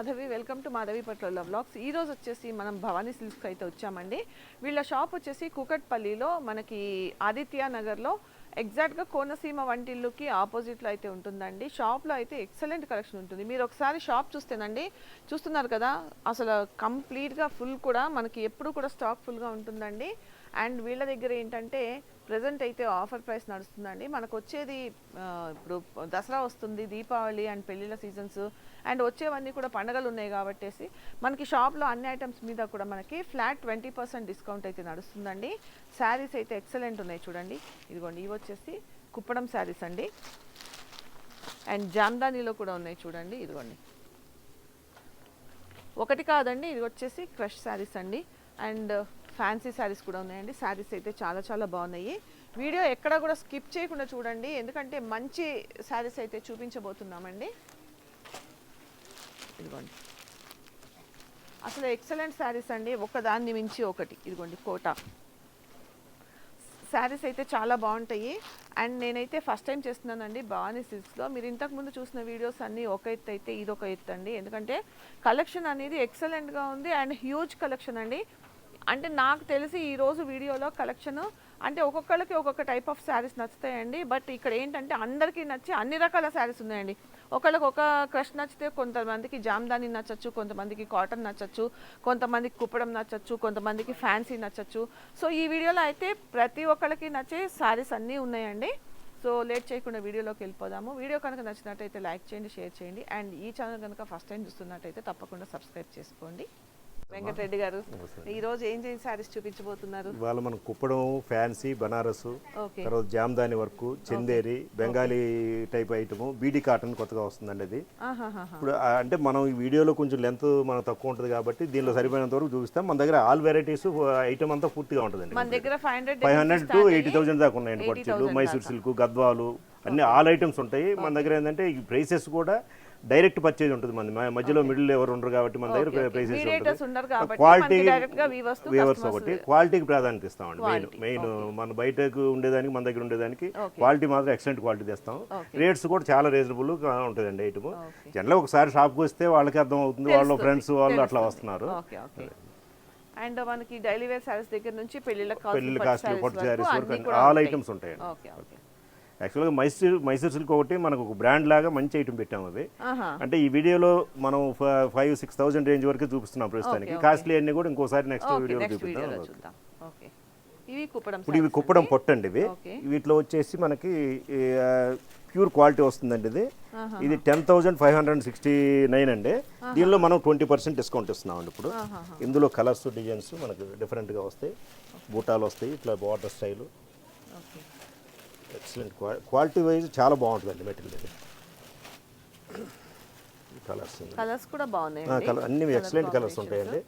Madhavi welcome to Madhavi పట్ల blogs ఈ రోజు వచ్చేసి మనం భవానీ సిల్క్స్ అయితే వచ్చామండి. వీళ్ళ షాప్ వచ్చేసి కూకట్పల్లిలో మనకి ఆదిత్య నగర్లో ఎగ్జాక్ట్గా కోనసీమ వంటిల్లుకి ఆపోజిట్లో అయితే ఉంటుందండి. షాప్లో అయితే ఎక్సలెంట్ కలెక్షన్ ఉంటుంది. మీరు ఒకసారి షాప్ చూస్తేనండి చూస్తున్నారు కదా అసలు కంప్లీట్గా ఫుల్ కూడా మనకి ఎప్పుడు కూడా స్టాక్ ఫుల్గా ఉంటుందండి. అండ్ వీళ్ళ దగ్గర ఏంటంటే ప్రజెంట్ అయితే ఆఫర్ ప్రైస్ నడుస్తుందండి. మనకు వచ్చేది ఇప్పుడు దసరా వస్తుంది దీపావళి అండ్ పెళ్ళిళ్ళ సీజన్స్ అండ్ వచ్చేవన్నీ కూడా పండగలు ఉన్నాయి కాబట్టేసి మనకి షాప్లో అన్ని ఐటమ్స్ మీద కూడా మనకి ఫ్లాట్ ట్వంటీ పర్సెంట్ డిస్కౌంట్ అయితే నడుస్తుందండి. శారీస్ అయితే ఎక్సలెంట్ ఉన్నాయి చూడండి. ఇదిగోండి ఇవి వచ్చేసి కుప్పడం శారీస్ అండి. అండ్ జామ్దానీలో కూడా ఉన్నాయి చూడండి ఇదిగోండి. ఒకటి కాదండి ఇది వచ్చేసి క్రష్ శారీస్ అండి. అండ్ ఫ్యాన్సీ శారీస్ కూడా ఉన్నాయండి. శారీస్ అయితే చాలా చాలా బాగున్నాయి. వీడియో ఎక్కడ కూడా స్కిప్ చేయకుండా చూడండి. ఎందుకంటే మంచి శారీస్ అయితే చూపించబోతున్నామండి. ఇదిగోండి. అసలు ఎక్సలెంట్ శారీస్ అండి ఒకదాన్ని మించి ఒకటి. ఇదిగోండి కోట. శారీస్ అయితే చాలా బాగుంటాయి. అండ్ నేనైతే ఫస్ట్ టైం చేస్తున్నానండి బాగానే సిల్క్స్లో. మీరు ఇంతకు ముందు చూసిన వీడియోస్ అన్నీ ఒక ఎత్తు అయితే ఇది ఒక ఎత్తు అండి. ఎందుకంటే కలెక్షన్ అనేది ఎక్సలెంట్గా ఉంది అండ్ హ్యూజ్ కలెక్షన్ అండి. అంటే నాకు తెలిసి ఈరోజు వీడియోలో కలెక్షన్ అంటే ఒక్కొక్కళ్ళకి ఒక్కొక్క టైప్ ఆఫ్ శారీస్ నచ్చుతాయండి. బట్ ఇక్కడ ఏంటంటే అందరికీ నచ్చి అన్ని రకాల శారీస్ ఉన్నాయండి. ఒకళ్ళకి ఒక క్రష్ నచ్చితే కొంతమందికి జామ్దాని నచ్చచ్చు కొంతమందికి కాటన్ నచ్చచ్చు కొంతమందికి కుప్పడం నచ్చచ్చు కొంతమందికి ఫ్యాన్సీ నచ్చచ్చు. సో ఈ వీడియోలో అయితే ప్రతి ఒక్కళ్ళకి నచ్చే శారీస్ అన్నీ ఉన్నాయండి. సో లేట్ చేయకుండా వీడియోలోకి వెళ్ళిపోదాము. వీడియో కనుక నచ్చినట్టయితే లైక్ చేయండి షేర్ చేయండి. అండ్ ఈ ఛానల్ కనుక ఫస్ట్ టైం చూస్తున్నట్టయితే తప్పకుండా సబ్స్క్రైబ్ చేసుకోండి. వెంకటరెడ్డి గారు ఈ రోజు ఏం చేసి శారీస్ చూపించబోతున్నారు? ఇవాళ మనం కుప్పడం ఫ్యాన్సీ బనారస్ ఓకే. తర్వాత Jamdani work Chanderi Bengali type item beedi cotton కొత్తగా వస్తుందండి అది. ఇప్పుడు ఆ, అంటే మనం ఈ వీడియోలో కొంచెం లెంత్ మనకు తక్కువ ఉంటుంది కాబట్టి దీనిలో సరిపోయినంత వరకు చూపిస్తాం. మన దగ్గర ఆల్ వెరైటీస్ ఐటమ్ అంతా పూర్తిగా ఉంటుందండి మన దగ్గర five hundred five hundred to eighty thousand దాకా ఉన్నాయండి పట్టుచీలు మైసూర్ సిల్క్ గద్వాలు అన్ని ఆల్ ఐటమ్స్ ఉంటాయి. మన దగ్గర ఏంటంటే ఈ ప్రైసెస్ కూడా డైరెక్ట్ పర్చేజ్ ఉంటుంది మన మధ్యలో మిడిల్ ఎవరు ఉండరు కాబట్టి మన దగ్గర ప్రైసెస్ క్వాలిటీ వీవర్స్ ఒకటి క్వాలిటీకి ప్రాధాన్యత ఇస్తామండి. మెయిన్ మెయిన్ మన బయటకు ఉండేదానికి మన దగ్గర ఉండేదానికి క్వాలిటీ మాత్రం ఎక్సలెంట్ క్వాలిటీ తెస్తాం. రేట్స్ కూడా చాలా రీజనబుల్ ఉంటుందండి ఐటమ్ జనరల్ ఒకసారి షాప్కి వస్తే వాళ్ళకి అర్థం అవుతుంది వాళ్ళ ఫ్రెండ్స్ వాళ్ళు అట్లా వస్తున్నారు. అండ్ మనకి డైలీ వేర్ శారీస్ దగ్గర నుంచి పెళ్ళిళ్ళకి పెళ్ళి కావాల్సిన కాస్ట్ ఆల్. ఐటమ్స్ ఉంటాయండి. ఓకే ఓకే యాక్చువల్గా మైసూర్ మైసూర్ సిల్క్ ఒకటి మనకు ఒక బ్రాండ్ లాగా మంచి ఐటమ్ పెట్టాము అది ఆహా. అంటే ఈ వీడియోలో మనం ఫైవ్ సిక్స్ థౌసండ్ రేంజ్ వరకు చూపిస్తున్నాం ప్రస్తుతానికి. కాస్ట్లీ అన్ని కూడా ఇంకోసారి నెక్స్ట్ వీడియోలో ఇవి కుప్పడం ఇప్పుడు ఇవి కుప్పడం అండి. పొట్టు అండి ఇవి. వీటిలో వచ్చేసి మనకి ప్యూర్ క్వాలిటీ వస్తుందండి ఇది. ఇది ten thousand five hundred sixty nine అండి. దీనిలో మనం ట్వంటీ పర్సెంట్ డిస్కౌంట్ ఇస్తున్నామండి ఇప్పుడు. ఇందులో కలర్స్ డిజైన్స్ మనకు డిఫరెంట్గా వస్తాయి. బూటాలు వస్తాయి ఇట్లా border style excellent quality wise చాలా బాగుంటుందండి మెటీరియల్ కలర్స్ కలర్స్ కూడా బాగున్నాయి కలర్ అన్ని ఎక్సలెంట్ కలర్స్ ఉంటాయండి.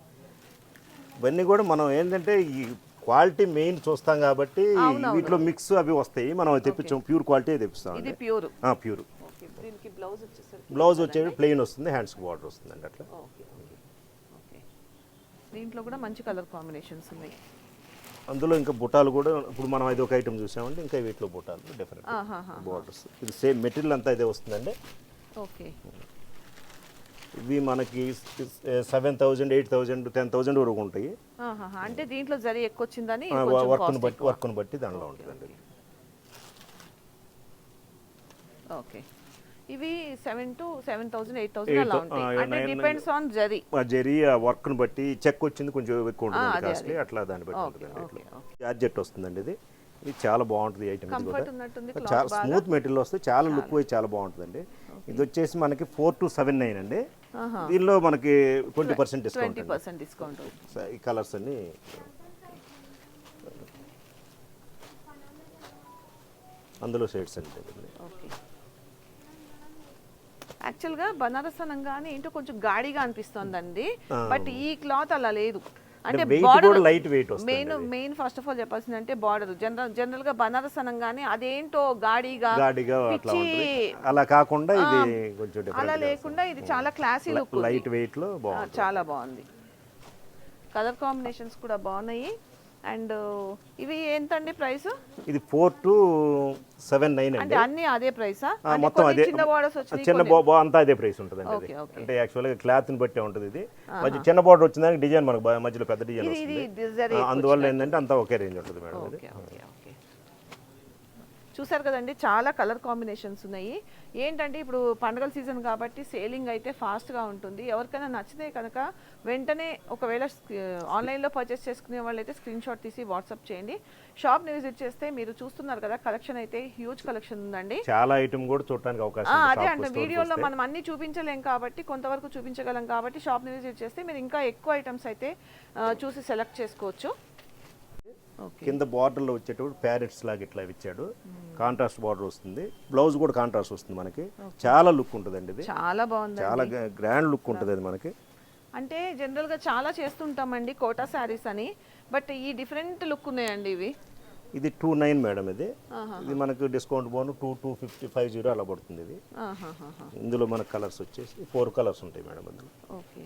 ఇవన్నీ కూడా మనం ఏంటంటే ఈ క్వాలిటీ మెయిన్ చూస్తాం కాబట్టి వీటిలో మిక్స్ అవి వస్తాయి. మనం తెప్పించాం. ప్యూర్ క్వాలిటీ తెప్పిస్తాం ఇది ప్యూర్ ప్యూర్ బ్లౌజ్ వచ్చేసరికి బ్లౌజ్ వచ్చేది ప్లెయిన్ వస్తుంది. హ్యాండ్స్కి బార్డర్ వస్తుందండి అట్లా. Okay okay. ఓకే దీంట్లో కూడా మంచి కలర్ కాంబినేషన్స్ ఉన్నాయి. అందులో ఇంకా బుటాలు కూడా ఇప్పుడు మనం ఇది ఒక ఐటమ్ చూసామంటే ఇంకా వీటిలో బుటాలు డిఫరెంట్ బార్డర్స్ ఇది సేమ్ మెటీరియల్ అంతా ఇదే వస్తుందండి. ఓకే. ఇవి మనకి seven thousand eight thousand ten thousand వరకు ఉంటాయి. అంటే దీంట్లో జరి ఎక్కువ వచ్చిందని వర్క్ను బట్టి వర్క్ను బట్టి దానిలో ఉంటుందండి. ఓకే. ఇవి seven to seven thousand eight thousand అలా ఉంటాయి. అంటే డిపెండ్స్ ఆన్ జరీ. ఆ జరీ ఆ వర్క్ను బట్టి చెక్ వచ్చింది కొంచెం ఎక్కువ ఉంటుంది కాస్ట్లీ అట్లా దాన్ని బట్టి ఓకే ఉంటుందండి ఓకే ఇట్లా జార్జెట్ వస్తుందండి ఇది. ఇది చాలా బాగుంటుంది ఐటమ్ చాలా స్మూత్ మెటీరియల్ వస్తే చాలా లుక్ వైజ్ చాలా బాగుంటుందండి. ఇది వచ్చేసి మనకి ఫోర్ టు సెవెన్ నైన్ అండి. దీనిలో మనకి ట్వంటీ పర్సెంట్ డిస్కౌంట్ డిస్కౌంట్ ఈ కలర్స్ అన్ని అందులో షేడ్స్ అండి ఓకే. యాక్చువల్గా బనారస్ అనగానే ఏంటో కొంచెం గాడిగా అనిపిస్తుందండి. బట్ ఈ క్లాత్ అలా లేదు. అంటే బార్డర్ weight వస్తుంది main main first of all చెప్పాల్సింది అంటే బార్డర్ జనరల్ జనరల్గా బనారస్ అనగానే అదేంటో గాడిగా అలా కాకుండా ఇది కొంచెం అలా లేకుండా ఇది చాలా క్లాసీ లుక్ లైట్ వెయిట్లో చాలా బాగుంది. కలర్ కాంబినేషన్స్ కూడా బాగున్నాయి. అండ్ ఇవి ఎంతండి ప్రైస్? ఇది ఫోర్ టు సెవెన్ నైన్ అంటే అండి అన్ని అదే ప్రైసా? మొత్తం అదే చిన్న బోర్డర్స్ వచ్చినాయి చిన్న బో బో అంతా అదే ప్రైస్ ఉంటుంది అండి ఓకే, ఓకే. అంటే యాక్చువల్గా క్లాత్ని బట్టే ఉంటుంది ఇది. మధ్య చిన్న బార్డర్ వచ్చిందానికి డిజైన్ మనకు మధ్యలో పెద్ద డిజైన్ వస్తుంది. అందువల్ల ఏంటంటే అంతా ఒకే రేంజ్ ఉంటుంది మేడం చూసారు కదండి చాలా కలర్ కాంబినేషన్స్ ఉన్నాయి. ఏంటంటే ఇప్పుడు పండుగల సీజన్ కాబట్టి సేలింగ్ అయితే ఫాస్ట్గా ఉంటుంది. ఎవరికైనా నచ్చితే కనుక వెంటనే ఒకవేళ ఆన్లైన్లో పర్చేస్ చేసుకునే వాళ్ళైతే స్క్రీన్ షాట్ తీసి వాట్సాప్ చేయండి. షాప్ని విజిట్ చేస్తే మీరు చూస్తున్నారు కదా కలెక్షన్ అయితే హ్యూజ్ కలెక్షన్ ఉందండి. చాలా ఐటమ్ కూడా చూడడానికి అవకాశం అదే అంటే కి వీడియోలో. మనం అన్ని చూపించలేం కాబట్టి కొంతవరకు చూపించగలం కాబట్టి షాప్ని విజిట్ చేస్తే మీరు ఇంకా ఎక్కువ ఐటమ్స్ అయితే చూసి సెలెక్ట్ చేసుకోవచ్చు. కింద బార్డర్లో వచ్చేటప్పుడు ప్యారెట్స్ లాగా ఇట్లా ఇచ్చాడు. కాంట్రాస్ట్ బార్డర్ వస్తుంది. బ్లౌజ్ కూడా కాంట్రాస్ట్ వస్తుంది మనకి. చాలా లుక్ ఉంటుందండి ఇది. చాలా బాగుంది చాలా గ్రాండ్ లుక్ ఉంటుంది అది మనకి. అంటే జనరల్గా చాలా చేస్తుంటామండి కోటా శారీస్ అని. బట్ ఈ డిఫరెంట్ లుక్ ఉన్నాయండి ఇవి. ఇది టూ నైన్ మేడం ఇది. ఇది మనకు discount bone two two fifty five zero అలా పడుతుంది ఇది. ఇందులో మనకు కలర్స్ వచ్చేసి ఫోర్ కలర్స్ ఉంటాయి మేడం అందులో. ఓకే.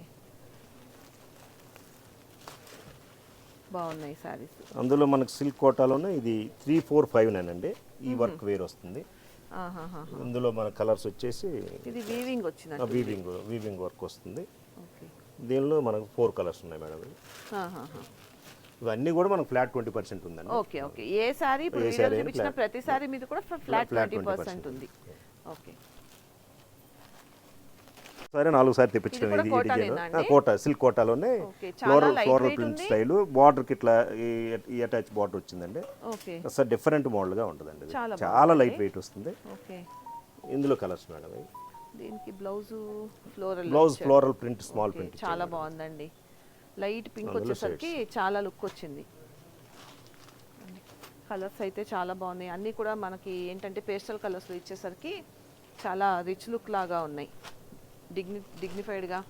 బాగున్నాయి శారీస్. అందులో మనకు సిల్క్ కోటాలోనే ఇది త్రీ ఫోర్ ఫైవ్ నైన్ అండి ఈ వర్క్ వేర్ వస్తుంది. ఇందులో మన కలర్స్ వచ్చేసి ఇది వీవింగ్ వచ్చినట్టు వీవింగ్ వీవింగ్ వర్క్ వస్తుంది. ఓకే. దీనిలో మనకు ఫోర్ కలర్స్ ఉన్నాయి మేడం. ఇవన్నీ కూడా మనకు ఫ్లాట్ ట్వంటీ పర్సెంట్ ఉందండి. Okay okay. ఏ శారీ ఇప్పుడు ఏ వీడియోలో శారీ అయినా చూపించిన flat. ప్రతి శారీ మీద కూడా ఫ్లాట్ ట్వంటీ 20% పర్సెంట్. ఉంది. ఓకే. సరే నాలుగు సార్లు తెప్పించడం ఇది ఈ డిజైన్? కోట సిల్క్ కోటాలోనే చాలా ఫ్లోరల్ ఫ్లోరల్ ప్రింట్. స్టైల్. బార్డర్కి ఇట్లా ఈ- అటాచ్ బార్డర్ వచ్చిందండి. ఓకే. అసలు డిఫరెంట్ మోడల్గా ఉంటుందండి. చాలా చాలా లైట్ వెయిట్ వస్తుంది. ఓకే. ఇందులో కలర్స్ మేడం. దీనికి blouse floral blouse floral print small print చాలా బాగుందండి. లైట్ పింక్ వచ్చేసరికి చాలా లుక్ వచ్చింది. కలర్స్ అయితే చాలా బాగున్నాయి. అన్నీ కూడా మనకి ఏంటంటే పేస్టల్ కలర్స్లో ఇచ్చేసరికి చాలా రిచ్ లుక్ లాగా ఉన్నాయి. డిగ్ని డిగ్నిఫైడ్గా.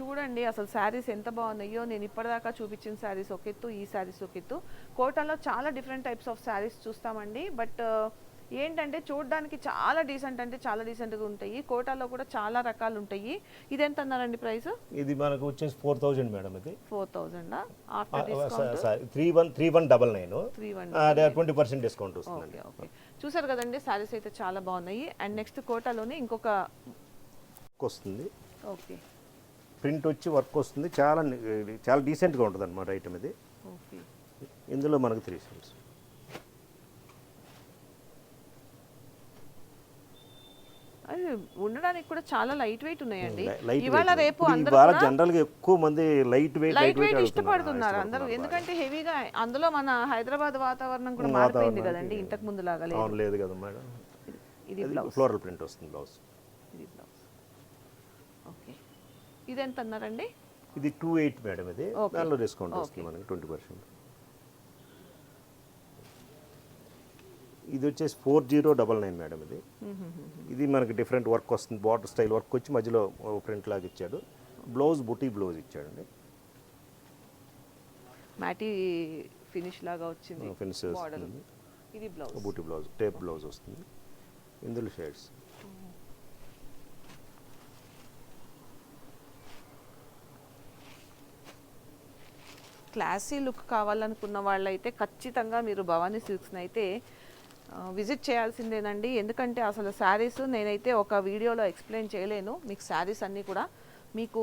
చూడండి అసలు శారీస్ ఎంత బాగున్నాయో. నేను ఇప్పటిదాకా చూపించిన శారీస్ ఒక ఎత్తు ఈ శారీస్ ఒక ఎత్తు కోటలో చాలా డిఫరెంట్ టైప్స్ ఆఫ్ శారీస్ చూస్తామండి. బట్ ఏంటంటే చూడడానికి చాలా డీసెంట్ అంటే చాలా డీసెంట్గా ఉంటాయి. కోటాలో కూడా చాలా రకాలు ఉంటాయి. ఇది ఎంత అన్నారండి ప్రైస్? ఇది మనకు వచ్చేసి ఫోర్ థౌజండ్ మేడం ఇది. Four thousand three one three one double nine three one twenty percent discount వస్తుందండి ఓకే చూసారు కదండి శారీస్ అయితే చాలా బాగున్నాయి. అండ్ నెక్స్ట్ కోటాలోనే ఇంకొక వస్తుంది. ఓకే ప్రింట్ వచ్చి వర్క్ వస్తుంది. చాలా చాలా డీసెంట్గా ఉంటుంది అనమాట ఐటమ్ ఇది. ఓకే ఇందులో మనకు త్రీ సెన్స్ ఉండడానికి కూడా చాలా లైట్ వెయిట్ ఉన్నాయండి. లైట్ ఇవాళ రేపు అందరూ జనరల్గా ఎక్కువ మంది లైట్ వెయిట్ లైట్ వెయిట్ ఇష్టపడుతున్నారు అందరూ. ఎందుకంటే హెవీగా అందులో మన హైదరాబాద్ వాతావరణం కూడా మారిపోయింది కదండి. ఇంతకు ముందు లాగా లేదు. కదా మేడం. ఇది ఫ్లోరల్ ప్రింట్ వస్తుంది బ్లౌజ్ ఇది బ్లౌజ్ ఓకే ఇది ఎంత అన్నారండి? ఇది టూ ఎయిట్ మేడం ఇది. దానిలో డిస్కౌంట్ వస్తుంది మనకి ట్వంటీ పర్సెంట్ ఇది వచ్చేసి four zero double nine madam ఇది. ఇది మనకి డిఫరెంట్ వర్క్ వస్తుంది. బార్డర్ స్టైల్ వర్క్ వచ్చి మధ్యలో ప్రింట్ లాగా ఇచ్చాడు. బ్లౌజ్ బుటీ బ్లౌజ్ ఇచ్చాడండి. మ్యాటీ ఫినిష్ లాగా వచ్చింది. ఫినిష్ వస్తుంది. ఇది బ్లౌజ్. బూటీ బ్లౌజ్ టేప్ బ్లౌజ్ వస్తుంది. ఇందులో షేడ్స్. క్లాసీ లుక్ కావాలనుకున్న వాళ్ళైతే ఖచ్చితంగా మీరు భవానీ సిల్క్స్ని అయితే విజిట్ చేయాల్సిందేనండి. ఎందుకంటే అసలు శారీస్ నేనైతే ఒక వీడియోలో ఎక్స్ప్లెయిన్ చేయలేను. మీకు శారీస్ అన్నీ కూడా మీకు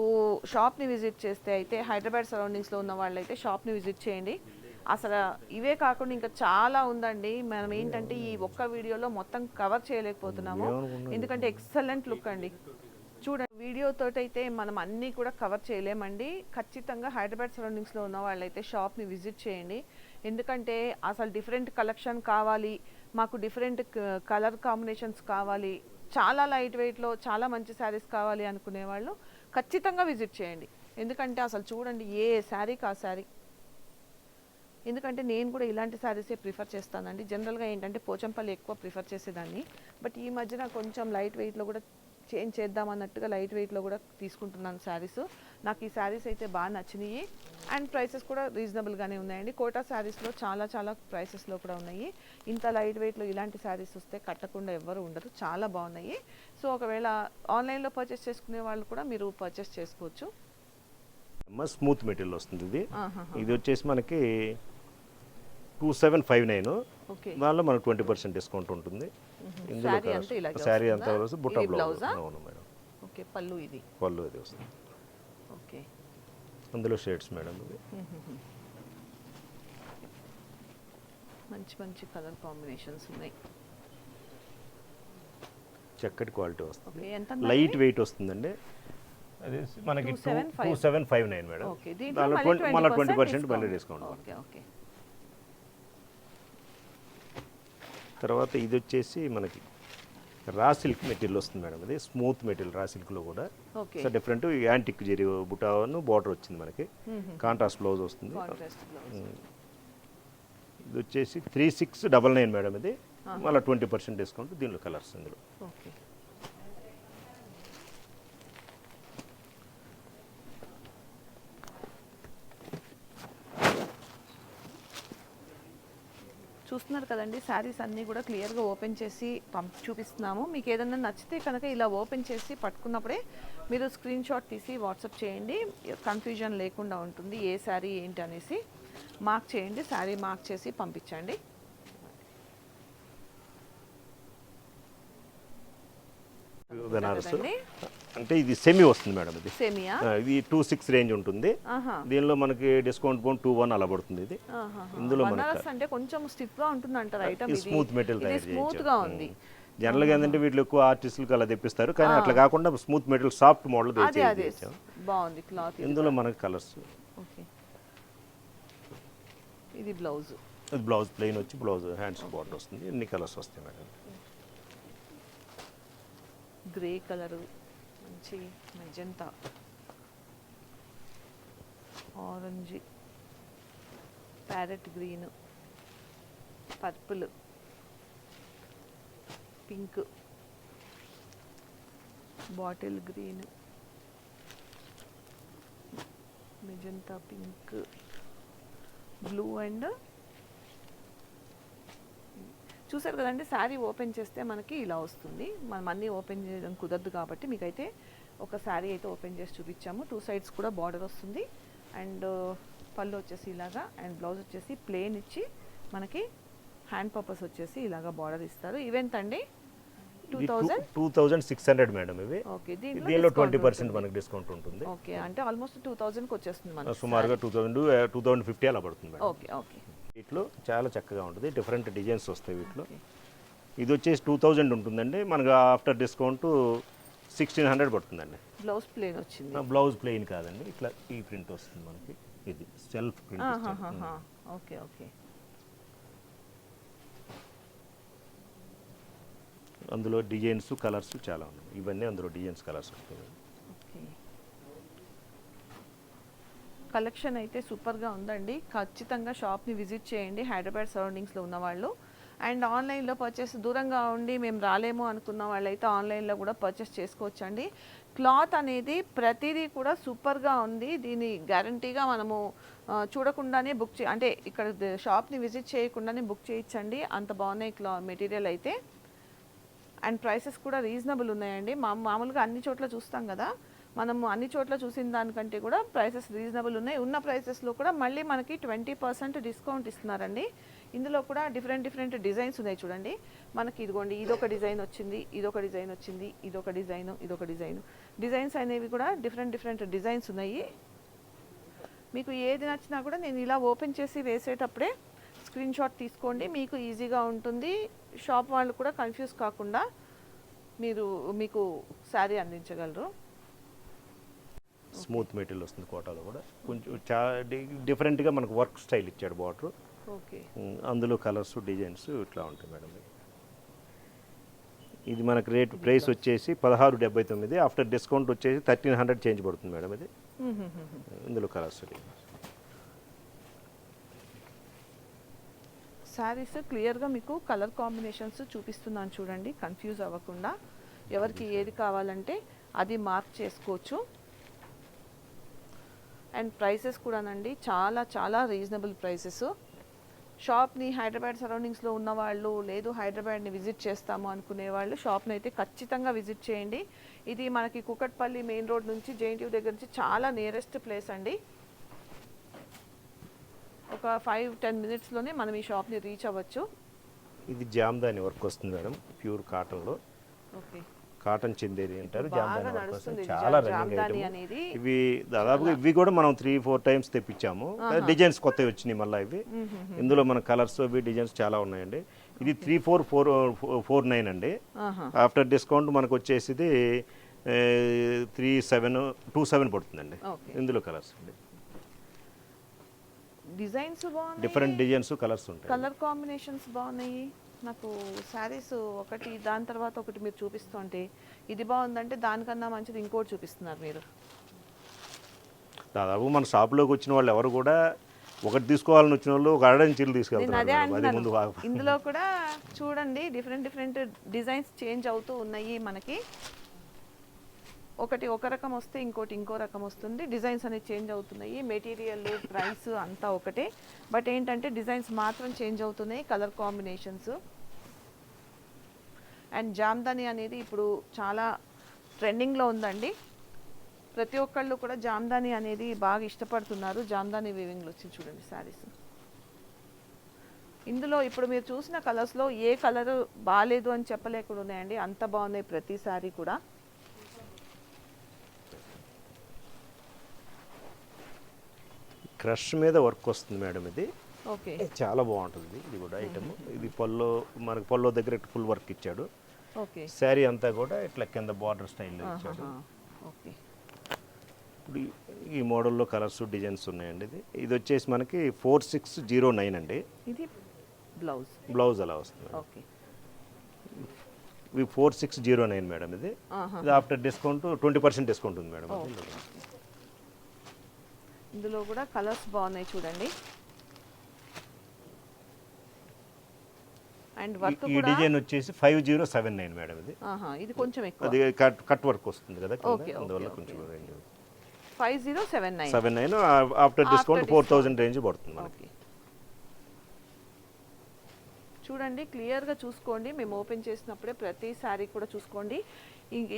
షాప్ని విజిట్ చేస్తే అయితే హైదరాబాద్ సరౌండింగ్స్లో ఉన్న వాళ్ళైతే షాప్ని విజిట్ చేయండి. అసలు ఇవే కాకుండా ఇంకా చాలా ఉందండి. మనం ఏంటంటే ఈ ఒక్క వీడియోలో మొత్తం కవర్ చేయలేకపోతున్నాము. ఎందుకంటే ఎక్సలెంట్ లుక్ అండి. చూడండి వీడియోతో అయితే మనం అన్నీ కూడా కవర్ చేయలేమండి. ఖచ్చితంగా హైదరాబాద్ సరౌండింగ్స్లో ఉన్న వాళ్ళైతే షాప్ని విజిట్ చేయండి. ఎందుకంటే అసలు డిఫరెంట్ కలెక్షన్ కావాలి. మాకు డిఫరెంట్ కలర్ కాంబినేషన్స్ కావాలి చాలా లైట్ వెయిట్లో చాలా మంచి శారీస్ కావాలి అనుకునే వాళ్ళు ఖచ్చితంగా విజిట్ చేయండి. ఎందుకంటే అసలు చూడండి ఏ శారీకి ఆ శారీ ఎందుకంటే నేను కూడా ఇలాంటి శారీసే ప్రిఫర్ చేస్తానండి. జనరల్గా ఏంటంటే పోచంపల్లి ఎక్కువ ప్రిఫర్ చేసేదాన్ని. బట్ ఈ మధ్యన కొంచెం లైట్ వెయిట్లో కూడా చేంజ్ చేద్దాం అన్నట్టుగా లైట్ వెయిట్లో కూడా తీసుకుంటున్నాను శారీస్ నాకు ఈ శారీస్ అయితే బాగా నచ్చినాయి. అండ్ ప్రైసెస్ కూడా రీజనబుల్గానే ఉన్నాయండి. కోటా శారీస్లో చాలా చాలా ప్రైసెస్లో కూడా ఉన్నాయి. ఇంత లైట్ వెయిట్లో ఇలాంటి శారీస్ వస్తే కట్టకుండా ఎవ్వరు ఉండరు. చాలా బాగున్నాయి. సో ఒకవేళ ఆన్లైన్లో పర్చేస్ చేసుకునే వాళ్ళు కూడా మీరు పర్చేస్ చేసుకోవచ్చు. స్మూత్ మెటీరియల్ వస్తుంది ఇది. ఇది వచ్చేసి మనకి two seven five nine okay. దానిలో మనకు ట్వంటీ పర్సెంట్ డిస్కౌంట్ ఉంటుంది. ఇందులో శారీ అంతా బుట్టా బ్లౌజ్? అవును మేడం. ఓకే పళ్ళు ఇది. పళ్ళు ఇది వస్తుంది. అందులో షేడ్స్ మేడం ఇది మంచి మంచి కలర్ కాంబినేషన్స్ ఉన్నాయి. చక్కటి క్వాలిటీ వస్తుంది. లైట్ వెయిట్ వస్తుందండి. అది మనకి two 275. Two seven five nine madam. దానిలో మళ్ళీ ట్వంటీ మళ్ళీ ట్వంటీ 20% పర్సెంట్ మళ్ళీ డిస్కౌంట్ ఓకే ఓకే. తర్వాత ఇది వచ్చేసి మనకి రా సిల్క్ మెటీరియల్ వస్తుంది మేడం ఇది స్మూత్ మెటీరియల్ రా సిల్క్లో కూడా. సో డిఫరెంట్ యాంటిక్ జెరీ బుటాను బార్డర్ వచ్చింది మనకి. కాంట్రాస్ట్ బ్లౌజ్ వస్తుంది. ఇది వచ్చేసి three six double nine madam ఇది. మళ్ళీ ట్వంటీ పర్సెంట్ డిస్కౌంట్ దీనిలో కలర్స్ ఇందులో. చూస్తున్నారు కదండి శారీస్ అన్నీ కూడా క్లియర్గా ఓపెన్ చేసి పంప్ చూపిస్తున్నాము. మీకు ఏదైనా నచ్చితే కనుక ఇలా ఓపెన్ చేసి పట్టుకున్నప్పుడే మీరు స్క్రీన్ షాట్ తీసి వాట్సాప్ చేయండి. కన్ఫ్యూజన్ లేకుండా ఉంటుంది ఏ శారీ ఏంటి అనేసి మార్క్ చేయండి శారీ మార్క్ చేసి పంపించండి. బెనారస్. అంటే ఇది సెమీ వస్తుంది మేడం ఇది. ఇది టూ సిక్స్ రేంజ్ ఉంటుంది. దీనిలో మనకి డిస్కౌంట్ పోన్ టూ వన్ అలా పడుతుంది ఇది. ఇందులో మనకు అంటే కొంచెం స్టిఫ్గా ఉంటుంది అంటారు ఇది. స్మూత్ మెటీరియల్ ఇది తయారు స్మూత్. గా ఉంది. జనరల్గా ఏంటంటే వీటిలో ఎక్కువ ఆర్టిస్టులకు అలా తెప్పిస్తారు. కానీ అట్లా కాకుండా స్మూత్ మెటీరియల్ సాఫ్ట్ మోడల్ బాగుంది క్లాత్ ఇందులో మనకి కలర్స్ ఓకే. ఇది బ్లౌజ్ అది బ్లౌజ్ ప్లెయిన్ వచ్చి బ్లౌజ్ హ్యాండ్స్ బార్డర్ వస్తుంది. ఎన్ని కలర్స్ వస్తాయి మేడం? గ్రే కలర్ మంచి magenta orange parrot green purple pink bottle green magenta pink blue and చూసారు కదండి శారీ ఓపెన్ చేస్తే మనకి ఇలా వస్తుంది. మనం అన్నీ ఓపెన్ చేయడం కుదరదు కాబట్టి మీకైతే ఒక శారీ అయితే ఓపెన్ చేసి చూపించాము. టూ సైడ్స్ కూడా బార్డర్ వస్తుంది. అండ్ పళ్ళు వచ్చేసి ఇలాగా అండ్ బ్లౌజ్ వచ్చేసి ప్లేన్ ఇచ్చి మనకి హ్యాండ్ పర్పస్ వచ్చేసి ఇలాగా బార్డర్ ఇస్తారు. ఈవెంట్ అండి? Two thousand? Six hundred madam ఇవి. దీనిలో ట్వంటీ పర్సెంట్ మనకి డిస్కౌంట్ ఉంటుంది. ఓకే అంటే ఆల్మోస్ట్ టూ థౌజండ్కి వచ్చేస్తుంది సుమారుగా two thousand two thousand fifty అలా పడుతుంది మేడం. Okay okay. వీటిలో చాలా చక్కగా ఉంటుంది. డిఫరెంట్ డిజైన్స్ వస్తాయి వీటిలో. ఇది వచ్చేసి టూ థౌజండ్ ఉంటుందండి. మనకు ఆఫ్టర్ డిస్కౌంట్ సిక్స్టీన్ హండ్రెడ్ పడుతుందండి. బ్లౌజ్ ప్లేన్ వచ్చింది. బ్లౌజ్ ప్లెయిన్ కాదండి. ఇట్లా ఈ ప్రింట్ వస్తుంది మనకి. ఇది సెల్ఫ్ ప్రింట్. Okay okay. అందులో డిజైన్స్ కలర్స్ చాలా ఉన్నాయి. ఇవన్నీ అందులో డిజైన్స్ కలర్స్ వస్తాయి ఓకే కలెక్షన్ అయితే సూపర్గా ఉందండి. ఖచ్చితంగా షాప్ని విజిట్ చేయండి. హైదరాబాద్ సరౌండింగ్స్లో ఉన్నవాళ్ళు. అండ్ ఆన్లైన్లో పర్చేస్ దూరంగా ఉండి మేము రాలేము అనుకున్న వాళ్ళైతే ఆన్లైన్లో కూడా పర్చేస్ చేసుకోవచ్చండి. క్లాత్ అనేది ప్రతిదీ కూడా సూపర్గా ఉంది. దీని గ్యారంటీగా మనము చూడకుండానే బుక్ చే అంటే ఇక్కడ షాప్ని విజిట్ చేయకుండానే బుక్ చేయించండి అంత బాగున్నాయి క్లా మెటీరియల్ అయితే. అండ్ ప్రైసెస్ కూడా రీజనబుల్ ఉన్నాయండి. మా మామూలుగా అన్ని చోట్ల చూస్తాం కదా. మనము అన్ని చోట్ల చూసిన దానికంటే కూడా ప్రైసెస్ రీజనబుల్ ఉన్నాయి. ఉన్న ప్రైసెస్లో కూడా మళ్ళీ మనకి ట్వంటీ పర్సెంట్ డిస్కౌంట్ ఇస్తున్నారండి. ఇందులో కూడా డిఫరెంట్ డిఫరెంట్ డిజైన్స్ ఉన్నాయి చూడండి. మనకి ఇదిగోండి ఇదొక డిజైన్ వచ్చింది ఇదొక డిజైన్ వచ్చింది ఇదొక డిజైన్ ఇదొక డిజైన్ డిజైన్స్ అనేవి కూడా డిఫరెంట్ డిఫరెంట్ డిజైన్స్ ఉన్నాయి. మీకు ఏది నచ్చినా కూడా నేను ఇలా ఓపెన్ చేసి వేసేటప్పుడే స్క్రీన్ షాట్ తీసుకోండి. మీకు ఈజీగా ఉంటుంది. షాప్ వాళ్ళు కూడా కన్ఫ్యూజ్ కాకుండా మీరు మీకు శారీ అందించగలరు. స్మూత్ మెటీరియల్ వస్తుంది కోటాలో కూడా. కొంచెం చాలా డిఫరెంట్గా మనకు వర్క్ స్టైల్ ఇచ్చాడు బార్డర్ ఓకే. అందులో కలర్స్ డిజైన్స్ ఇట్లా ఉంటాయి మేడం ఇది మనకు రేట్ ప్రైస్ వచ్చేసి పదహారు డెబ్బై తొమ్మిది. ఆఫ్టర్ డిస్కౌంట్ వచ్చేసి థర్టీన్ హండ్రెడ్ చేంజ్ పడుతుంది మేడం ఇది. ఇందులో కలర్స్ శారీస్ క్లియర్గా మీకు కలర్ కాంబినేషన్స్ చూపిస్తున్నాను చూడండి. కన్ఫ్యూజ్ అవ్వకుండా. ఎవరికి ఏది కావాలంటే అది మార్క్ చేసుకోవచ్చు. అండ్ ప్రైసెస్ కూడానండి చాలా చాలా రీజనబుల్ ప్రైసెస్. షాప్ని హైదరాబాద్ సరౌండింగ్స్లో ఉన్న వాళ్ళు లేదు హైదరాబాద్ని విజిట్ చేస్తాము అనుకునే వాళ్ళు షాప్ని అయితే ఖచ్చితంగా విజిట్ చేయండి. ఇది మనకి కుకట్పల్లి మెయిన్ రోడ్ నుంచి జేఎన్టీయూ దగ్గర నుంచి చాలా నియరెస్ట్ ప్లేస్ అండి. ఒక ఫైవ్ టెన్ మినిట్స్లోనే మనం ఈ షాప్ని రీచ్ అవ్వచ్చు. ఇది జామ్దాని వర్క్ వస్తుంది మేడం ప్యూర్ కాటన్లో. ఓకే. కాటన్ చందేరి అంటారు. జామ్దాని చాలా రన్నింగ్ ఐటమ్ ఇవి దాదాపుగా ఇవి కూడా మనం త్రీ ఫోర్ టైమ్స్ తెప్పించాము. డిజైన్స్ కొత్తవి వచ్చినాయి మళ్ళీ ఇవి. ఇందులో మన కలర్స్ అవి డిజైన్స్ చాలా ఉన్నాయండి. ఇది three four four four nine అండి. ఆఫ్టర్ డిస్కౌంట్ మనకు వచ్చేసి త్రీ సెవెన్ టూ సెవెన్ పడుతుందండి. ఇందులో కలర్స్ అండి. డిజైన్స్ డిఫరెంట్ డిజైన్స్ కలర్స్ ఉంటాయి కలర్ కాంబినేషన్స్ బాగున్నాయి. నాకు శారీస్ ఒకటి దాని తర్వాత ఒకటి మీరు చూపిస్తుంటే ఇది బాగుందంటే దానికన్నా మంచిది ఇంకోటి చూపిస్తున్నారు మీరు. దాదాపు మన షాప్లోకి వచ్చిన వాళ్ళు ఎవరు కూడా ఒకటి తీసుకోవాలని వచ్చిన వాళ్ళు ఒక అరడని చీరలు బాగా ఇందులో కూడా చూడండి డిఫరెంట్ డిఫరెంట్ డిజైన్స్ చేంజ్ అవుతూ ఉన్నాయి మనకి. ఒకటి ఒక రకం వస్తే ఇంకోటి ఇంకో రకం వస్తుంది. డిజైన్స్ అనేవి చేంజ్ అవుతున్నాయి. మెటీరియల్ ప్రైస్ అంతా ఒకటే. బట్ ఏంటంటే డిజైన్స్ మాత్రం చేంజ్ అవుతున్నాయి కలర్ కాంబినేషన్స్. అండ్ జామ్దాని అనేది ఇప్పుడు చాలా ట్రెండింగ్లో ఉందండి. ప్రతి ఒక్కళ్ళు కూడా జామ్దాని అనేది బాగా ఇష్టపడుతున్నారు. జామ్దాని వీవింగ్లో వచ్చి చూడండి శారీస్. ఇందులో ఇప్పుడు మీరు చూసిన కలర్స్లో ఏ కలర్ బాగాలేదు అని చెప్పలేకుండా ఉన్నాయండి. అంత బాగున్నాయి ప్రతి సారీ కూడా. క్రష్ మీద వర్క్ వస్తుంది మేడం ఇది. ఓకే. చాలా బాగుంటుంది ఇది కూడా ఐటమ్. ఇది పల్లో మనకి పల్లో దగ్గర ఫుల్ వర్క్ ఇచ్చాడు. ఓకే. శారీ అంతా కూడా ఇట్లా కింద బార్డర్ స్టైల్లో ఇచ్చాడు. ఓకే. ఇప్పుడు ఈ- మోడల్లో కలర్స్ డిజైన్స్ ఉన్నాయండి ఇది. ఇది వచ్చేసి మనకి ఫోర్ సిక్స్ జీరో నైన్ అండి. ఇది బ్లౌజ్. బ్లౌజ్ అలా వస్తుంది ఓకే. ఇవి four six zero nine madam ఇది. ఇది after discount twenty percent discount ఉంది మేడం. ఇందులో కూడా కలర్స్ బాగున్నాయి చూడండి. అండ్ వర్క్ ఈ డిజైన్ వచ్చేసి five zero seven nine madam ఇది. ఆహా, ఇది కొంచెం ఎక్కువ. అది కట్ కట్ వర్క్ వస్తుంది కదా అందువల్ల. కొంచెం five zero seven nine. Seven nine after discount four thousand range పడుతుంది మనకి. చూడండి క్లియర్గా చూసుకోండి. మేము ఓపెన్ చేసినప్పుడే ప్రతి శారీ కూడా చూసుకోండి.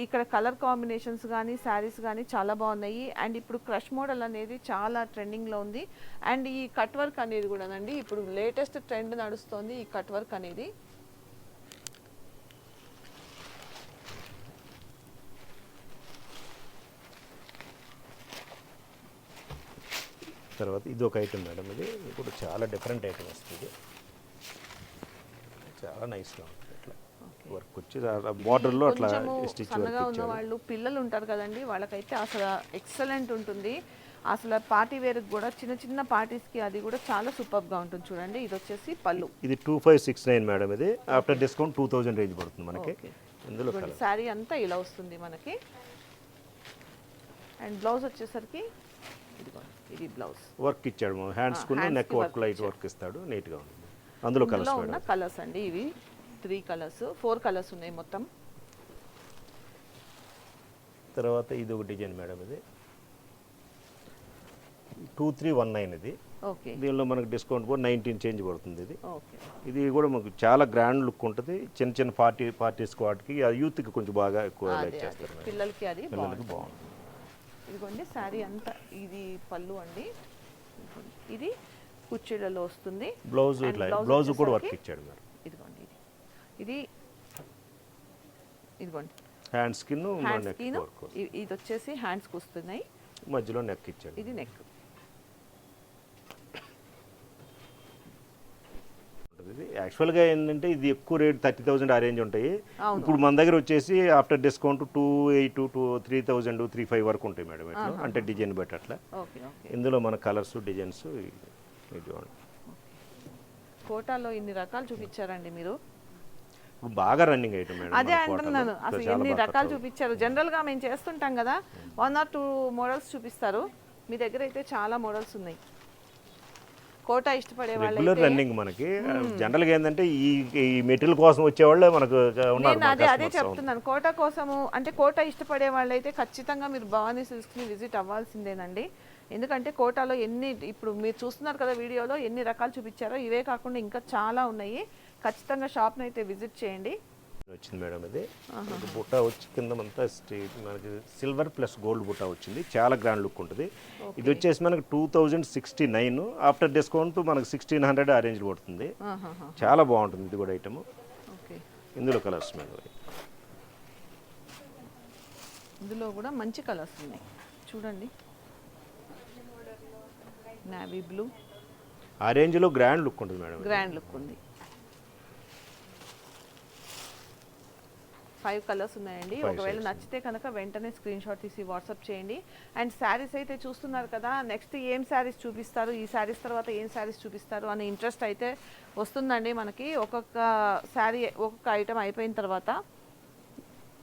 ఇక్కడ కలర్ కాంబినేషన్స్ కానీ శారీస్ కానీ చాలా బాగున్నాయి. అండ్ ఇప్పుడు క్రష్ మోడల్ అనేది చాలా ట్రెండింగ్లో ఉంది. అండ్ ఈ కట్ వర్క్ అనేది కూడానండి ఇప్పుడు లేటెస్ట్ ట్రెండ్ నడుస్తుంది ఈ కట్ వర్క్ అనేది. తర్వాత ఇది ఒక ఐటమ్ మేడం ఇది. ఇప్పుడు చాలా డిఫరెంట్ ఐటమ్ వస్తుంది. చాలా నైస్గా ఉంది. వర్క్ వచ్చి బార్డర్లో అట్లా స్టిచ్ సన్నగా ఉన్న వాళ్ళు పిల్లలు ఉంటారు కదండి వాళ్ళకైతే అసలు ఎక్సలెంట్ ఉంటుంది. అసలు పార్టీ వేర్కి కూడా చిన్న చిన్న పార్టీస్కి అది కూడా చాలా సూపర్గా ఉంటుంది చూడండి. ఇది వచ్చేసి పళ్ళు. ఇది two five six nine madam ఇది. After discount two thousand range పడుతుంది మనకి. ఇందులో శారీ అంతా ఇలా వస్తుంది మనకి. అండ్ బ్లౌజ్ వచ్చేసరికి ఇది బ్లౌజ్. వర్క్ ఇచ్చాడు hands neck work light work ఇస్తాడు నీట్గా ఉంటుంది అందులో కలర్స్ కలర్స్ అండి ఇవి. త్రీ కలర్స్ ఫోర్ కలర్స్ ఉన్నాయి మొత్తం. తర్వాత ఇది ఒక డిజైన్ మేడం ఇది. టూ త్రీ వన్ నైన్ ఇది. ఓకే దీనిలో మనకు డిస్కౌంట్ కూడా నైన్టీన్ చేంజ్ పడుతుంది ఇది. ఓకే ఇది కూడా మనకు చాలా గ్రాండ్ లుక్ ఉంటుంది. చిన్న చిన్న పార్టీ పార్టీస్ వాటికి ఆ యూత్కి కొంచెం బాగా ఎక్కువ లైక్ చేస్తారు. పిల్లలకి అది పిల్లలకి బాగుంటుంది. ఇదిగోండి శారీ అంతా ఇది పళ్ళు అండి. ఇది కుర్చీలలో వస్తుంది. బ్లౌజ్ బ్లౌజ్ కూడా వర్క్ ఇచ్చాడు మేడం. ఇది ఇదిగోండి. హ్యాండ్ స్కిన్ ఇది వచ్చేసి హ్యాండ్స్కి వస్తున్నాయి. మధ్యలో నెక్ ఇచ్చాడు. ఇది నెక్ ఇది యాక్చువల్గా ఏంటంటే ఇది ఎక్కువ రేట్ థర్టీ థౌసండ్ ఆ రేంజ్ ఉంటాయి. ఇప్పుడు మన దగ్గర వచ్చేసి after discount two eight two three thousand three five వరకు ఉంటాయి మేడం ఇట్లా. అంటే డిజైన్ బట్టి అట్లా. ఇందులో మన కలర్స్ డిజైన్స్ ఇది కోటాలో ఇన్ని రకాలు చూపించారండి మీరు. బాగా రన్నింగ్ మేడం అదే. అంటున్నాను. అసలు ఎన్ని రకాలు. చూపించారు. జనరల్గా మేము చేస్తుంటాం కదా వన్ ఆర్ టూ మోడల్స్ చూపిస్తారు. మీ దగ్గర అయితే చాలా మోడల్స్ ఉన్నాయి. కోట ఇష్టపడే రెగ్యులర్ వాళ్ళైతే రన్నింగ్ మనకి. జనరల్గా ఏంటంటే ఈ ఈ మెటీరియల్ కోసం వచ్చేవాళ్ళే మనకు ఉన్నారు అదే అదే. చెప్తున్నాను. కోట కోసము అంటే కోట ఇష్టపడే వాళ్ళైతే ఖచ్చితంగా మీరు భవానీ సిల్క్స్ని విజిట్ అవ్వాల్సిందేనండి. ఎందుకంటే కోటాలో ఎన్ని ఇప్పుడు మీరు చూస్తున్నారు కదా వీడియోలో ఎన్ని రకాలు చూపించారో ఇవే కాకుండా ఇంకా చాలా ఉన్నాయి. ఖచ్చితంగా షాప్ని అయితే విజిట్ చేయండి. వచ్చింది మేడం ఇది. బుట్ట వచ్చి కింద అంతా మనకి సిల్వర్ ప్లస్ గోల్డ్ బుట్ట వచ్చింది. చాలా గ్రాండ్ లుక్ ఉంటుంది. ఇది వచ్చేసి మనకి two thousand sixty nine after discount మనకి సిక్స్టీన్ హండ్రెడ్ అరేంజ్ పడుతుంది. చాలా బాగుంటుంది ఇది కూడా ఐటమ్. ఓకే. ఇందులో కలర్స్ మేడం ఇందులో కూడా మంచి కలర్స్ ఉన్నాయి. చూడండి. నావీ బ్లూ ఆ రేంజ్లో గ్రాండ్ లుక్ ఉంటుంది మేడం గ్రాండ్ లుక్ ఉంది. ఫైవ్ కలర్స్ ఉన్నాయండి. ఒకవేళ. నచ్చితే కనుక వెంటనే స్క్రీన్ షాట్ తీసి వాట్సాప్ చేయండి. అండ్ శారీస్ అయితే చూస్తున్నారు కదా నెక్స్ట్ ఏం శారీస్ చూపిస్తారు? ఈ శారీస్ తర్వాత ఏం శారీస్ చూపిస్తారు? అనే ఇంట్రెస్ట్ అయితే వస్తుందండి మనకి. ఒక్కొక్క శారీ ఒక్కొక్క ఐటమ్ అయిపోయిన తర్వాత.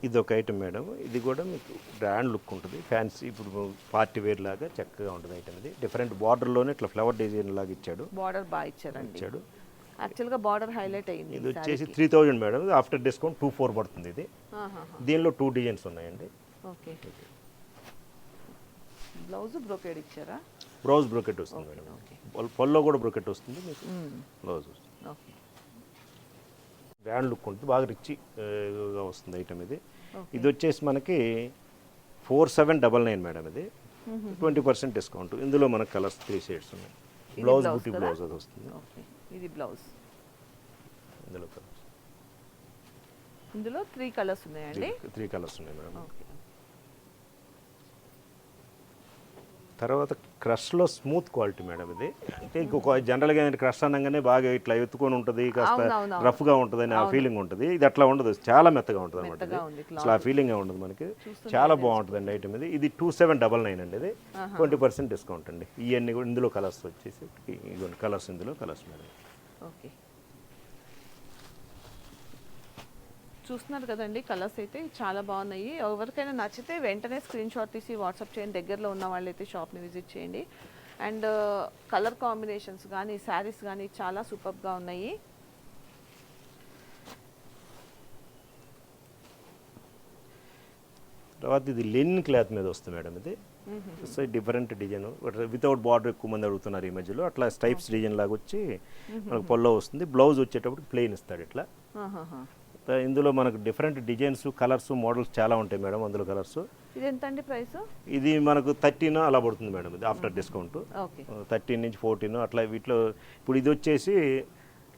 ఇది ఒక ఐటమ్ మేడం. ఇది కూడా మీకు గ్రాండ్ లుక్ ఉంటుంది. ఫ్యాన్సీ ఇప్పుడు పార్టీ వేర్ లాగా చక్కగా ఉంటుంది ఐటమ్ ఇది. డిఫరెంట్ బార్డర్లోనే ఇట్లా ఫ్లవర్ డిజైన్ లాగా ఇచ్చాడు. బార్డర్ బాగా ఇచ్చారండి ఇచ్చాడు. యాక్చువల్గా బార్డర్ హైలైట్ అయింది ఇది వచ్చేసి three thousand madam. After discount two four పడుతుంది ఇది. దీనిలో టూ డిజైన్స్ ఉన్నాయండి. ఓకే. బ్లౌజ్ బ్రోకేడ్ ఇచ్చారా? బ్రౌజ్ బ్రోకెట్ వస్తుంది మేడం. పొల్- పొల్లో కూడా బ్రోకెట్ వస్తుంది మీకు. బ్లౌజ్ వస్తుంది. ఓకే. గ్రాండ్ లుక్ ఉంటుంది. బాగా రిచ్గా వస్తుంది ఐటమ్ ఇది. ఇది వచ్చేసి మనకి four seven double nine madam ఇది. ట్వంటీ పర్సెంట్ డిస్కౌంట్ ఇందులో మనకు కలర్స్ త్రీ షేడ్స్ ఉన్నాయి. బ్లౌజ్ కదా? బ్లౌజ్ అది వస్తుంది. ఓకే. ఇది బ్లౌజ్. ఇందులో ఇందులో త్రీ కలర్స్ ఉన్నాయండి. త్రీ కలర్స్ ఉన్నాయి మేడం ఓకే తర్వాత క్రష్లో స్మూత్ క్వాలిటీ మేడం ఇది. అంటే ఇంకొక జనరల్గా క్రష్ అనగానే బాగా ఇట్లా ఎత్తుకొని ఉంటుంది కాస్త. రఫ్గా ఉంటుంది అని ఆ ఫీలింగ్ ఉంటుంది. ఇది అట్లా ఉండదు చాలా మెత్తగా ఉంటుంది అనమాట ఉంది అసలు ఆ ఫీలింగ్ ఉండదు మనకి. చాలా బాగుంటుంది అండి ఐటమ్ ఇది. ఇది టూ సెవెన్ డబల్ నైన్ అండి ఇది. ట్వంటీ పర్సెంట్ డిస్కౌంట్ అండి. ఇవన్నీ కూడా ఇందులో కలర్స్ వచ్చేసి కలర్స్ ఇందులో కలర్స్ మేడం. ఓకే. చూస్తున్నారు కదండి కలర్స్ అయితే చాలా బాగున్నాయి. ఎవరికైనా నచ్చితే వెంటనే స్క్రీన్ షాట్ తీసి వాట్సాప్ చేయండి. దగ్గరలో ఉన్న వాళ్ళైతే షాప్ని విజిట్ చేయండి. అండ్ కలర్ కాంబినేషన్స్ కానీ శారీస్ కానీ చాలా సూపర్గా ఉన్నాయి. తర్వాత ఇది లెనిన్ క్లాత్ మీద వస్తుంది మేడం ఇది. So different design without border ఎక్కువ మంది అడుగుతున్నారు ఈ మధ్యలో. అట్లా స్టైప్స్ డిజైన్ లాగా వచ్చి మనకు పొల్లో వస్తుంది. బ్లౌజ్ వచ్చేటప్పుడు ప్లెయిన్ ఇస్తాడు ఇట్లా. ఇందులో మనకు డిఫరెంట్ డిజైన్స్ కలర్స్ మోడల్స్ చాలా ఉంటాయి మేడం అందులో కలర్స్ ఇది ఎంత అండి ప్రైస్? ఇది మనకు థర్టీన్ అలా పడుతుంది మేడం ఇది ఆఫ్టర్ డిస్కౌంట్ థర్టీన్ నుంచి ఫోర్టీన్ అట్లా వీటిలో ఇప్పుడు ఇది వచ్చేసి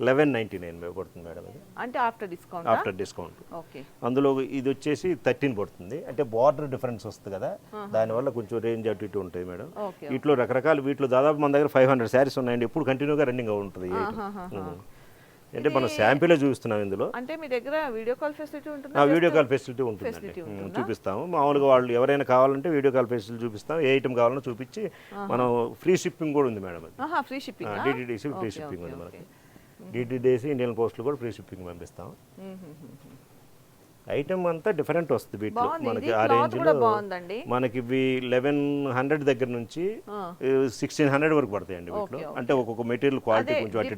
లెవెన్ నైంటీ నైన్ పడుతుంది మేడం ఇది. అంటే after discount after discount okay. అందులో ఇది వచ్చేసి థర్టీన్ పడుతుంది. అంటే బార్డర్ డిఫరెన్స్ వస్తుంది కదా దానివల్ల కొంచెం రేంజ్ అటు ఇటు ఉంటాయి మేడం. వీటిలో రకరకాల వీటిలో దాదాపు మన దగ్గర ఫైవ్ హండ్రెడ్ శారీస్ ఉన్నాయండి. ఎప్పుడు కంటిన్యూగా రన్నింగ్ ఉంటుంది. అంటే మనం శాంపిలే చూపిస్తున్నాం ఇందులో. అంటే మీ దగ్గర వీడియో కాల్ ఫెసిలిటీ ఉంటుందా? వీడియో కాల్ ఫెసిలిటీ ఉంటుందండి. ఉమ్, చూపిస్తాము. మామూలుగా వాళ్ళు ఎవరైనా కావాలంటే వీడియో కాల్ ఫెసిలిటీ చూపిస్తాం. ఏ ఐటమ్ కావాలన్నా చూపించి మనం ఫ్రీ షిప్పింగ్ కూడా ఉంది మేడం అది. Free shipping? DTDC free shipping ఉంది మనకి. డిటిడిసి ఇండియన్ పోస్ట్లు కూడా ఫ్రీ షిప్పింగ్ పంపిస్తాం. ఐటమ్ అంతా డిఫరెంట్ వస్తుంది వీటిలో. బాగుంది. మనకి ఆ cloth రేంజ్ కూడా బాగుందండి. మనకి ఇవి లెవెన్ హండ్రెడ్ దగ్గర నుంచి సిక్స్టీన్ హండ్రెడ్ వరకు పడతాయండి వీటిలో. అంటే ఒక్కొక్క మెటీరియల్ క్వాలిటీ కొంచెం అటు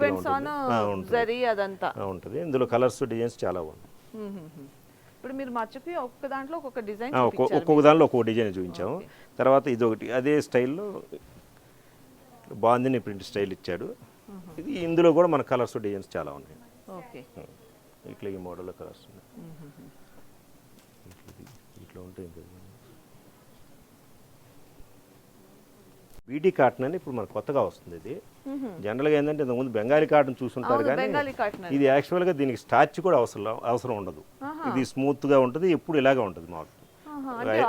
ఉంటుంది. ఉంటుంది. ఇందులో కలర్స్ డిజైన్స్ చాలా ఉన్నాయి. ఇప్పుడు మీరు మచ్చకి ఒక్కొక్క దాంట్లో ఒక్కొక్క డిజైన్ ఒక్కొక్క దానిలో ఒక్కొక్క డిజైన్ చూపించాము. తర్వాత ఇది ఒకటి అదే స్టైల్లో బాందిని ప్రింట్ స్టైల్ ఇచ్చాడు. ఇది ఇందులో కూడా మన కలర్స్ డిజైన్స్ చాలా ఉన్నాయి. ఓకే. ఇట్లా ఈ మోడల్లో కలర్స్ ఉన్నాయి ఇట్లా ఉంటాయి ఇంకా బీటీ కాటన్ అని ఇప్పుడు మనకు కొత్తగా వస్తుంది ఇది. జనరల్గా ఏంటంటే ఇంతకుముందు బెంగాలీ కాటన్ చూసుంటారు కానీ. ఇది యాక్చువల్గా దీనికి స్టార్చ్ కూడా అవసరం అవసరం ఉండదు. ఇది స్మూత్గా ఉంటుంది ఎప్పుడు ఇలాగే ఉంటుంది ఐ-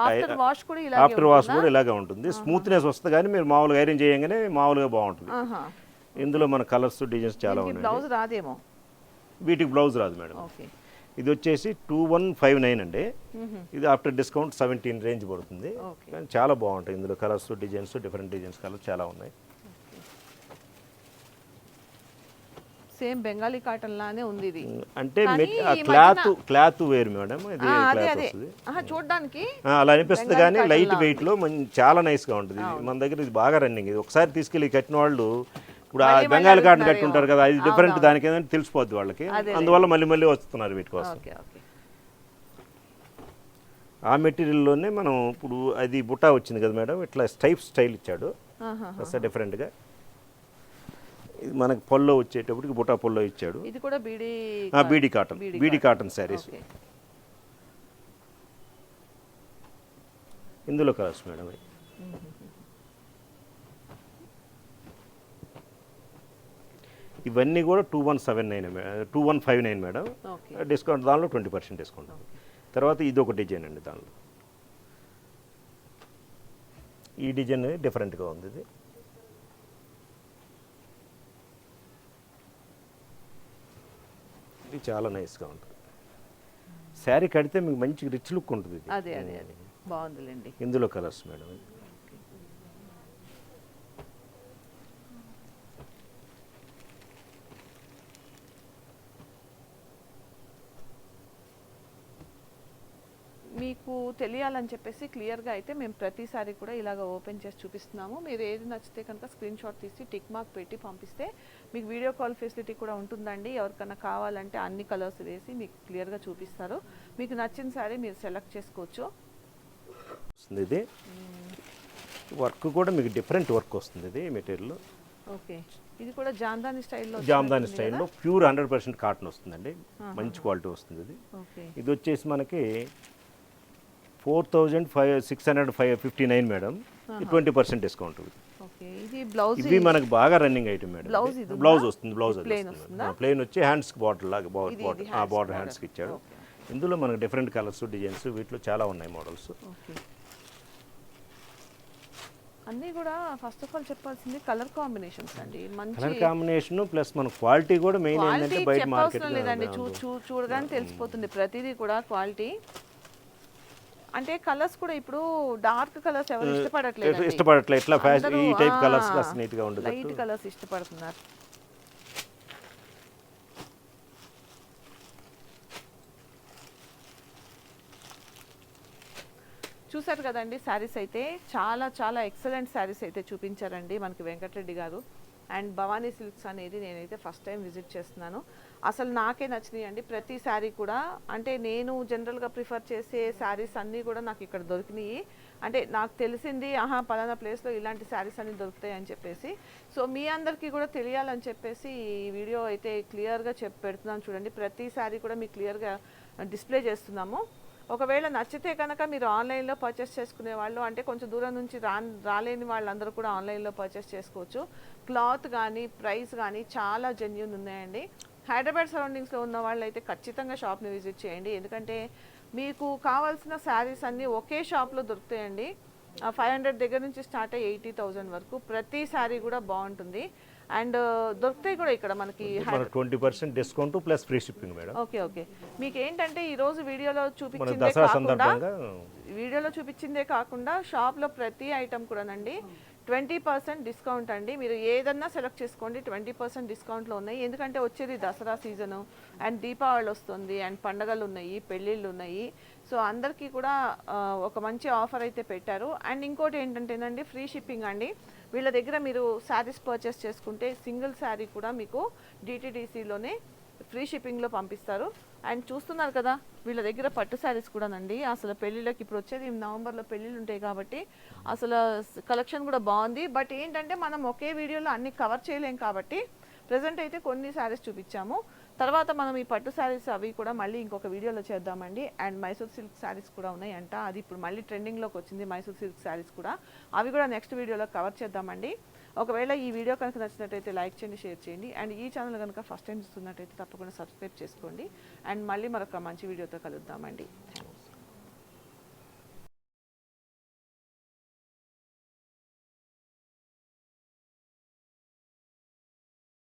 ఆఫ్టర్ వాష్ కూడా ఇలాగే ఉంటుంది? స్మూత్నెస్ వస్తుంది కానీ మీరు మామూలుగా ఐరన్ చేయగానే మామూలుగా బాగుంటుంది. ఇందులో మన కలర్స్ డిజైన్స్ చాలా ఉన్నాయి వీటికి బ్లౌజ్ రాదు మేడం. ఓకే. ఇది వచ్చేసి టూ వన్ ఫైవ్ నైన్ అండి. ఇది ఆఫ్టర్ డిస్కౌంట్ సెవెంటీన్ రేంజ్ పడుతుంది. కానీ చాలా బాగుంటాయి. ఇందులో colours designs different designs colours చాలా ఉన్నాయి. సేమ్ బెంగాలీ కాటన్ లానే ఉంది ఇది. అంటే క్లాత్ క్లాత్ వేరు మేడం. ఇది చూడడానికి అలా అనిపిస్తుంది కానీ లైట్ వెయిట్లో చాలా నైస్గా ఉంటుంది. మన దగ్గర ఇది బాగా రన్నింగ్ ఇది ఒకసారి తీసుకెళ్ళి కట్టిన వాళ్ళు ఇప్పుడు ఆ బెంగాల్ కాటన్. కట్టుంటారు కదా ఇది డిఫరెంట్. దానికి ఏదంటే తెలిసిపోద్ది వాళ్ళకి అదే. అందువల్ల మళ్ళీ మళ్ళీ వస్తున్నారు వీటి కోసం ఆ మెటీరియల్లోనే మనం ఇప్పుడు అది బుట్టా వచ్చింది కదా మేడం ఇట్లా స్టైప్ స్టైల్ ఇచ్చాడు. కాస్త డిఫరెంట్గా ఇది మనకి పొల్లో వచ్చేటప్పటికి బుటా పొల్లో ఇచ్చాడు ఇది కూడా బీడీ బీడీ కాటన్ బీడీ కాటన్ శారీస్ ఇందులో కలర్స్ మేడం అవి. ఇవన్నీ కూడా two one seven nine two one five nine madam. Discount దానిలో ట్వంటీ పర్సెంట్ డిస్కౌంట్. తర్వాత ఇది ఒక డిజైన్ అండి దానిలో. ఈ డిజైన్ డిఫరెంట్గా ఉంది ఇది. ఇది చాలా నైస్గా ఉంటుంది శారీ కడితే మీకు మంచి రిచ్ లుక్ ఉంటుంది ఇది. ఇందులో కలర్స్ మేడం. మీకు తెలియాలని చెప్పేసి క్లియర్గా అయితే మేము ప్రతిసారి కూడా ఇలాగ ఓపెన్ చేసి చూపిస్తున్నాము. మీరు ఏది నచ్చితే కనుక స్క్రీన్ షాట్ తీసి టిక్ మార్క్ పెట్టి పంపిస్తే మీకు వీడియో కాల్ ఫెసిలిటీ కూడా ఉంటుందండి. ఎవరికైనా కావాలంటే అన్ని కలర్స్ వేసి మీకు క్లియర్గా చూపిస్తారు. మీకు నచ్చిన సారీ మీరు సెలెక్ట్ చేసుకోవచ్చు. ఇది. వర్క్ కూడా మీకు డిఫరెంట్ వర్క్ వస్తుంది ఇది మెటీరియల్. ఓకే. ఇది కూడా జాందాని స్టైల్లో జామ్దాని స్టైల్లో ప్యూర్ హండ్రెడ్ పర్సెంట్ కాటన్ వస్తుందండి. మంచి క్వాలిటీ వస్తుంది ఇది. ఓకే. ఇది వచ్చేసి మనకి four thousand five six hundred five fifty nine madam. Twenty percent discount ఇది. మనకి బాగా రన్నింగ్ ఐటమ్ మేడం. బ్లౌజ్ వస్తుంది బ్లౌజ్? ప్లెయిన్ వచ్చి హ్యాండ్స్కి బార్డర్ లాగా బార్డర్ ఆ border. హ్యాండ్స్కి ఇచ్చాడు. ఇందులో మనకు డిఫరెంట్ కలర్స్ డిజైన్స్ వీటిలో చాలా ఉన్నాయి మోడల్స్ అన్నీ కూడా ఫస్ట్ ఆఫ్ ఆల్ చెప్పాల్సింది కలర్ కాంబినేషన్స్ అండి. మంచి కలర్ కాంబినేషన్ ప్లస్ మన క్వాలిటీ కూడా మెయిన్ ఏంటంటే బయట మార్కెట్ లేదండి. చూడగానే తెలిసిపోతుంది. ప్రతిదీ కూడా క్వాలిటీ అంటే కలర్స్ కూడా ఇప్పుడు డార్క్ కలర్స్ ఎవరు ఇష్టపడట్లేదు ఇష్టపడట్లే. ఇట్లా ఫ్యాషన్ ఈ టైప్ కలర్స్ కాస్త నీట్గా ఉండదు లైట్ కలర్స్ ఇష్టపడుతున్నారు. చూసారు కదండి శారీస్ అయితే. చాలా చాలా ఎక్సలెంట్ శారీస్ అయితే చూపించారండి మనకి వెంకటరెడ్డి గారు. అండ్ భవానీ సిల్క్స్ అనేది నేనైతే ఫస్ట్ టైం విజిట్ చేస్తున్నాను. అసలు నాకే నచ్చినాయి అండి. ప్రతి శారీ కూడా. అంటే నేను జనరల్గా ప్రిఫర్ చేసే శారీస్ అన్నీ కూడా నాకు ఇక్కడ దొరికినాయి. అంటే నాకు తెలిసింది ఆహా పలానా ప్లేస్లో ఇలాంటి శారీస్ అన్నీ దొరుకుతాయి అని చెప్పేసి. సో మీ అందరికీ కూడా తెలియాలని చెప్పేసి ఈ వీడియో అయితే క్లియర్గా చెప్పి పెడుతున్నాను చూడండి. ప్రతి శారీ కూడా మీకు క్లియర్గా డిస్ప్లే చేస్తున్నాము. ఒకవేళ నచ్చితే కనుక మీరు ఆన్లైన్లో పర్చేస్ చేసుకునే వాళ్ళు అంటే కొంచెం దూరం నుంచి రా రాలేని వాళ్ళందరూ కూడా ఆన్లైన్లో పర్చేస్ చేసుకోవచ్చు. క్లాత్ కానీ ప్రైస్ కానీ చాలా జెన్యున్ ఉన్నాయండి. హైదరాబాద్ సరౌండింగ్స్లో ఉన్న వాళ్ళు అయితే ఖచ్చితంగా షాప్ని విజిట్ చేయండి. ఎందుకంటే మీకు కావాల్సిన శారీస్ అన్నీ ఒకే షాప్లో దొరుకుతాయండి. ఫైవ్ హండ్రెడ్ దగ్గర నుంచి స్టార్ట్ అయ్యి ఎయిటీ థౌజండ్ వరకు ప్రతి శారీ కూడా బాగుంటుంది. అండ్ దొరుకుతాయి కూడా ఇక్కడ మనకి మన twenty percent discount plus free shipping madam. Okay okay. మీకు ఏంటంటే ఈ రోజు వీడియోలో చూపించిందే కాకుండా వీడియోలో చూపించిందే కాకుండా షాప్లో ప్రతి ఐటమ్ కూడానండి. ట్వంటీ పర్సెంట్ డిస్కౌంట్ అండి. మీరు ఏదన్నా సెలెక్ట్ చేసుకోండి ట్వంటీ పర్సెంట్ డిస్కౌంట్లో ఉన్నాయి. ఎందుకంటే వచ్చేది దసరా సీజను అండ్ దీపావళి వస్తుంది అండ్ పండగలు ఉన్నాయి పెళ్ళిళ్ళు ఉన్నాయి. సో అందరికీ కూడా ఒక మంచి ఆఫర్ అయితే పెట్టారు. అండ్ ఇంకోటి ఏంటంటేనండి ఫ్రీ షిప్పింగ్ అండి. వీళ్ళ దగ్గర మీరు శారీస్ పర్చేస్ చేసుకుంటే సింగిల్ శారీ కూడా మీకు డిటీడీసీలోనే ఫ్రీ షిప్పింగ్లో పంపిస్తారు. అండ్ చూస్తున్నారు కదా వీళ్ళ దగ్గర పట్టు శారీస్ కూడానండి. అసలు పెళ్ళిళ్ళకి ఇప్పుడు వచ్చేది నవంబర్లో పెళ్ళిళ్ళు ఉంటాయి కాబట్టి అసలు కలెక్షన్ కూడా బాగుంది. బట్ ఏంటంటే మనం ఒకే వీడియోలో అన్ని కవర్ చేయలేం కాబట్టి ప్రజెంట్ అయితే కొన్ని శారీస్ చూపించాము. తర్వాత మనం ఈ పట్టు శారీస్ అవి కూడా మళ్ళీ ఇంకొక వీడియోలో చేద్దామండి. అండ్ మైసూర్ సిల్క్ శారీస్ కూడా ఉన్నాయంట. అది ఇప్పుడు మళ్ళీ ట్రెండింగ్లోకి వచ్చింది మైసూర్ సిల్క్ శారీస్ కూడా. అవి కూడా నెక్స్ట్ వీడియోలో కవర్ చేద్దామండి. ఒకవేళ ఈ వీడియో కనుక నచ్చినట్టయితే లైక్ చేయండి షేర్ చేయండి. అండ్ ఈ ఛానల్ కనుక ఫస్ట్ టైం చూస్తున్నట్టయితే తప్పకుండా సబ్స్క్రైబ్ చేసుకోండి. అండ్ మళ్ళీ మరొక మంచి వీడియోతో కలుద్దామండి. థ్యాంక్